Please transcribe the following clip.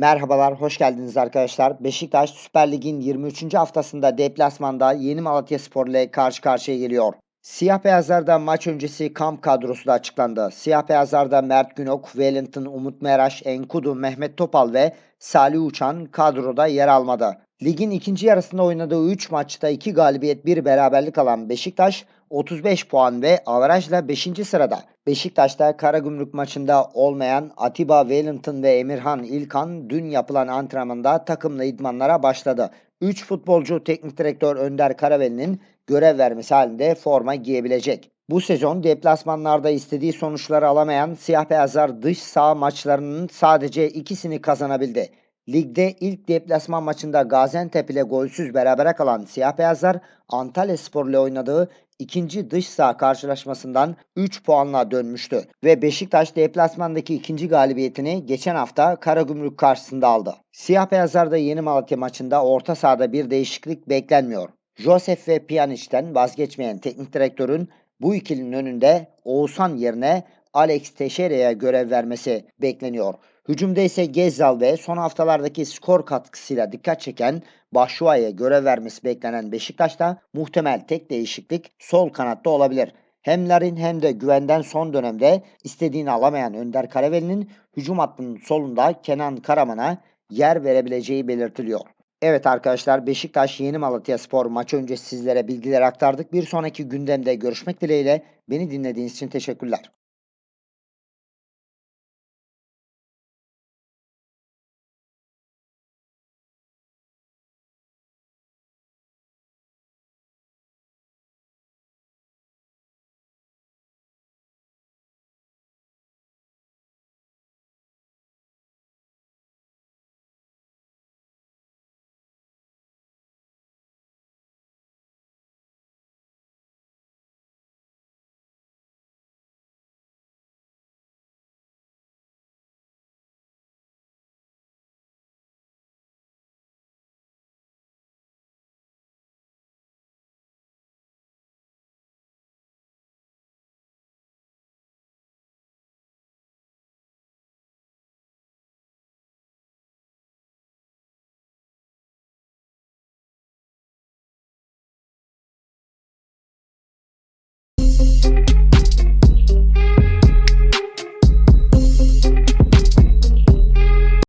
Merhabalar, hoş geldiniz arkadaşlar. Beşiktaş Süper Lig'in 23. haftasında deplasmanda Yeni Malatyaspor ile karşı karşıya geliyor. Siyah beyazlarda maç öncesi kamp kadrosu da açıklandı. Siyah beyazlarda Mert Günok, Wellington, Umut Meraş, Enkudu, Mehmet Topal ve Salih Uçan kadroda yer almadı. Ligin ikinci yarısında oynadığı 3 maçta 2 galibiyet 1 beraberlik alan Beşiktaş 35 puan ve averajla 5. sırada. Beşiktaş'ta Karagümrük maçında olmayan Atiba Wellington ve Emirhan İlkan dün yapılan antrenmanda takımla idmanlara başladı. 3 futbolcu teknik direktör Önder Karaveli'nin görev vermesi halinde forma giyebilecek. Bu sezon deplasmanlarda istediği sonuçları alamayan siyah beyazlar dış saha maçlarının sadece ikisini kazanabildi. Ligde ilk deplasman maçında Gaziantep ile golsüz berabere kalan siyah beyazlar Antalya Spor ile oynadığı ikinci dış saha karşılaşmasından 3 puanla dönmüştü ve Beşiktaş deplasmandaki ikinci galibiyetini geçen hafta Karagümrük karşısında aldı. Siyah beyazlarda Yeni Malatya maçında orta sahada bir değişiklik beklenmiyor. Josef ve Pjanic'ten vazgeçmeyen teknik direktörün bu ikilinin önünde Oğuzhan yerine Alex Teixeira'ya görev vermesi bekleniyor. Hücumda ise Gezzal ve son haftalardaki skor katkısıyla dikkat çeken Başuay'a görev vermesi beklenen Beşiktaş'ta muhtemel tek değişiklik sol kanatta olabilir. Hem Larin hem de Güven'den son dönemde istediğini alamayan Önder Karaveli'nin hücum hattının solunda Kenan Karaman'a yer verebileceği belirtiliyor. Evet arkadaşlar Beşiktaş Yeni Malatya Spor maç öncesi sizlere bilgiler aktardık. Bir sonraki gündemde görüşmek dileğiyle beni dinlediğiniz için teşekkürler.